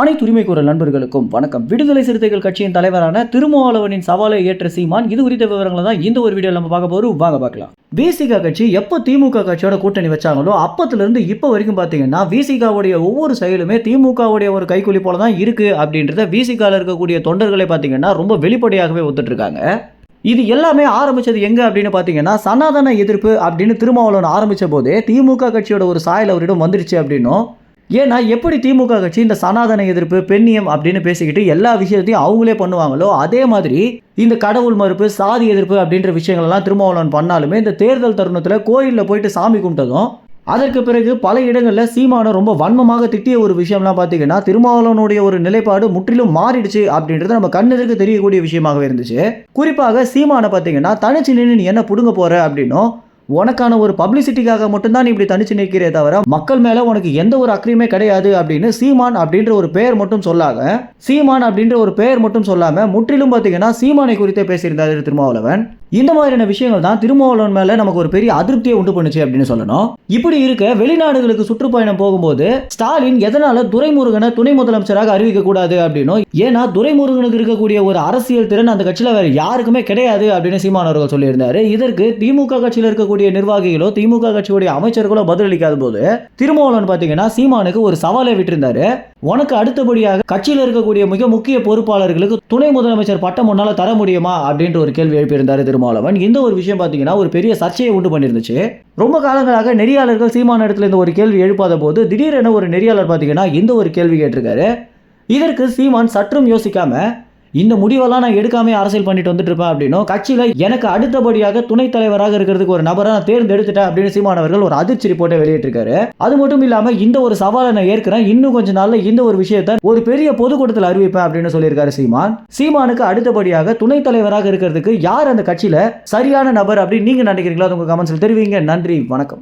அனைத்து உரிமை குரல் நண்பர்களுக்கும் வணக்கம். விடுதலை சிறுத்தைகள் கட்சியின் தலைவரான திருமாவளவனின் சவாலை ஏற்ற சீமான் இது குறித்த விவரங்களை தான் இந்த ஒரு வீடியோ நம்ம பார்க்க போறோம். வாங்க பார்க்கலாம். விசிகா கட்சி எப்போ திமுக கட்சியோட கூட்டணி வச்சாங்களோ அப்பத்துலேருந்து இப்போ வரைக்கும் பார்த்தீங்கன்னா விசிகாவுடைய ஒவ்வொரு செயலுமே திமுகவுடைய ஒரு கைக்கூலி போல தான் இருக்கு அப்படின்றத விசிகாவில் இருக்கக்கூடிய தொண்டர்களை பார்த்தீங்கன்னா ரொம்ப வெளிப்படையாகவே ஒத்துட்டு இருக்காங்க இது எல்லாமே ஆரம்பிச்சது எங்க அப்படின்னு பார்த்தீங்கன்னா சனாதன எதிர்ப்பு அப்படின்னு திருமாவளவன் ஆரம்பிச்ச போதே திமுக கட்சியோட ஒரு சாயல் அவரிடம் வந்துருச்சு அப்படின்னும் ஏன்னா எப்படி திமுக கட்சி இந்த சனாதன எதிர்ப்பு பெண்ணியம் அப்படின்னு பேசிக்கிட்டு எல்லா விஷயத்தையும் அவங்களே பண்ணுவாங்களோ அதே மாதிரி இந்த கடவுள் மறுப்பு சாதி எதிர்ப்பு அப்படின்ற விஷயங்கள்லாம் திருமாவளவன் பண்ணாலுமே இந்த தேர்தல் தருணத்தில் கோயிலில் போயிட்டு சாமி கும்பிட்டதும் அதற்கு பிறகு பல இடங்களில் சீமானை ரொம்ப வன்மமாக திட்டிய ஒரு விஷயம்லாம் பார்த்தீங்கன்னா திருமாவளவனுடைய ஒரு நிலைப்பாடு முற்றிலும் மாறிடுச்சு அப்படின்றது நம்ம கண்ணெதிர்க்கு தெரியக்கூடிய விஷயமாகவே இருந்துச்சு. குறிப்பாக சீமானை பார்த்தீங்கன்னா தனிச்சு நின்று நீ என்ன பிடுங்க போகிற அப்படின்னும் உனக்கான ஒரு பப்ளிசிட்டிக்காக மட்டும்தான் நீ இப்படி தனிச்சு நிற்கிறே தவிர மக்கள் மேல உனக்கு எந்த ஒரு அக்கறையுமே கிடையாது அப்படின்னு சீமான் அப்படின்ற ஒரு பெயர் மட்டும் சொல்லாத சீமான் அப்படின்ற ஒரு பெயர் மட்டும் சொல்லாம முற்றிலும் பார்த்தீங்கன்னா சீமானை குறித்தே பேசியிருந்தாரு திருமாவளவன் இந்த மாதிரியான விஷயங்கள் தான் திருமாவளவன் மேல நமக்கு ஒரு பெரிய அதிருப்தியை உண்டு பண்ணுச்சு அப்படின்னு சொல்லணும். இப்படி இருக்க வெளிநாடுகளுக்கு சுற்றுப்பயணம் போகும்போது ஸ்டாலின் எதனால துரைமுருகனை துணை முதலமைச்சராக அறிவிக்க கூடாது அப்படின்னும் ஏன்னா துரைமுருகனுக்கு இருக்கக்கூடிய ஒரு அரசியல் திறன் அந்த கட்சியில வேற யாருக்குமே கிடையாது அப்படின்னு சீமான் அவர்கள் சொல்லியிருந்தாரு. இதற்கு திமுக கட்சியில் இருக்கக்கூடிய நிர்வாகிகளோ திமுக கட்சியுடைய அமைச்சர்களோ பதிலளிக்காத போது திருமாவளவன் பாத்தீங்கன்னா சீமானுக்கு ஒரு சவாலை விட்டிருந்தாரு. உனக்கு அடுத்தபடியாக கட்சியில் இருக்கக்கூடிய மிக முக்கிய பொறுப்பாளர்களுக்கு துணை முதலமைச்சர் பட்டம் உன்னால தர முடியுமா? அப்படின்ற ஒரு கேள்வி எழுப்பியிருந்தாரு திருமாவளவன். இந்த ஒரு விஷயம் பார்த்தீங்கன்னா ஒரு பெரிய சர்ச்சையை உண்டு பண்ணிருந்துச்சு ரொம்ப காலங்களாக நெறியாளர்கள் சீமான இடத்துல இந்த ஒரு கேள்வி எழுப்பாத போது திடீரென ஒரு நெறியாளர் பார்த்தீங்கன்னா இந்த ஒரு கேள்வி கேட்டிருக்காரு. இதற்கு சீமான் சற்றும் யோசிக்காம இந்த முடிவெல்லாம் நான் எடுக்காமே அரசியல் பண்ணிட்டு வந்துட்டு இருப்பேன் அப்படின்னும் கட்சியில் எனக்கு அடுத்தபடியாக துணைத் தலைவராக இருக்கிறதுக்கு ஒரு நபரை நான் தேர்ந்தெடுத்துட்டேன் அப்படின்னு சீமானவர்கள் ஒரு அதிர்ச்சி ரிப்போர்ட்டை வெளியிட்டிருக்காரு. அது மட்டும் இல்லாமல் இந்த ஒரு சவாலை நான் ஏற்கிறேன். இன்னும் கொஞ்ச நாளில் இந்த ஒரு விஷயத்தை ஒரு பெரிய பொதுக்கூட்டத்தில் அறிவிப்பேன் அப்படின்னு சொல்லியிருக்காரு சீமான். சீமானுக்கு அடுத்தபடியாக துணைத் தலைவராக இருக்கிறதுக்கு யார் அந்த கட்சியில சரியான நபர் அப்படின்னு நீங்க நினைக்கிறீங்களோ? அது உங்கள் கமெண்ட்ஸில் தெரிவிங்க. நன்றி. வணக்கம்.